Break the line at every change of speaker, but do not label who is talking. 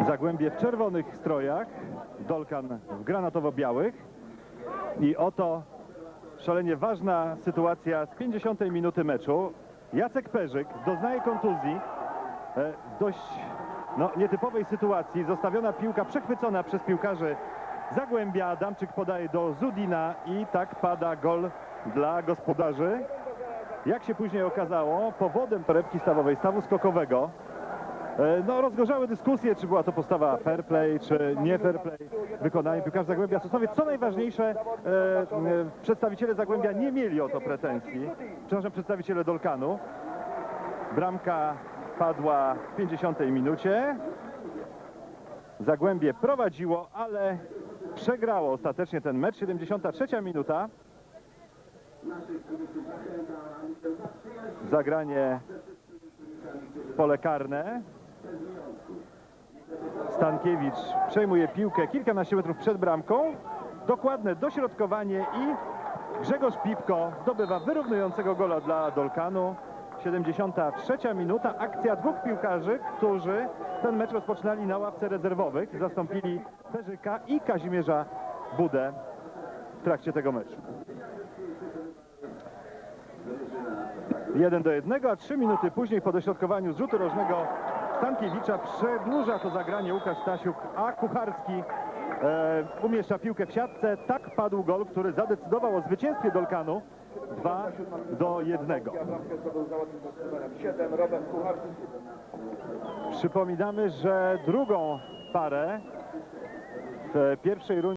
Zagłębie w czerwonych strojach, Dolkan w granatowo-białych. I oto szalenie ważna sytuacja z 50 minuty meczu. Jacek Perzyk doznaje kontuzji e, dość no, nietypowej sytuacji. Zostawiona piłka przechwycona przez piłkarzy Zagłębia. Adamczyk podaje do Zudina i tak pada gol dla gospodarzy. Jak się później okazało, powodem torebki stawowej, stawu skokowego, no, rozgorzały dyskusje, czy była to postawa fair play, czy nie fair play. Wykonanie piłkarza Zagłębia Sosnowiec. Co najważniejsze, e, e, przedstawiciele Zagłębia nie mieli o to pretensji. Przepraszam, przedstawiciele Dolkanu. Bramka padła w 50 minucie. Zagłębie prowadziło, ale przegrało ostatecznie ten mecz. 73 minuta. Zagranie w pole karne. Stankiewicz przejmuje piłkę kilkanaście metrów przed bramką. Dokładne dośrodkowanie i Grzegorz Pipko zdobywa wyrównującego gola dla Dolkanu. 73 minuta. Akcja dwóch piłkarzy, którzy ten mecz rozpoczynali na ławce rezerwowych. Zastąpili Perzyka i Kazimierza Budę w trakcie tego meczu. 1 do 1, a 3 minuty później po dośrodkowaniu z rzutu rożnego Stankiewicza przedłuża to zagranie Łukasz Stasiuk, a Kucharski e, umieszcza piłkę w siatce. Tak padł gol, który zadecydował o zwycięstwie Dolkanu 2 do 1. Przypominamy, że drugą parę w pierwszej rundzie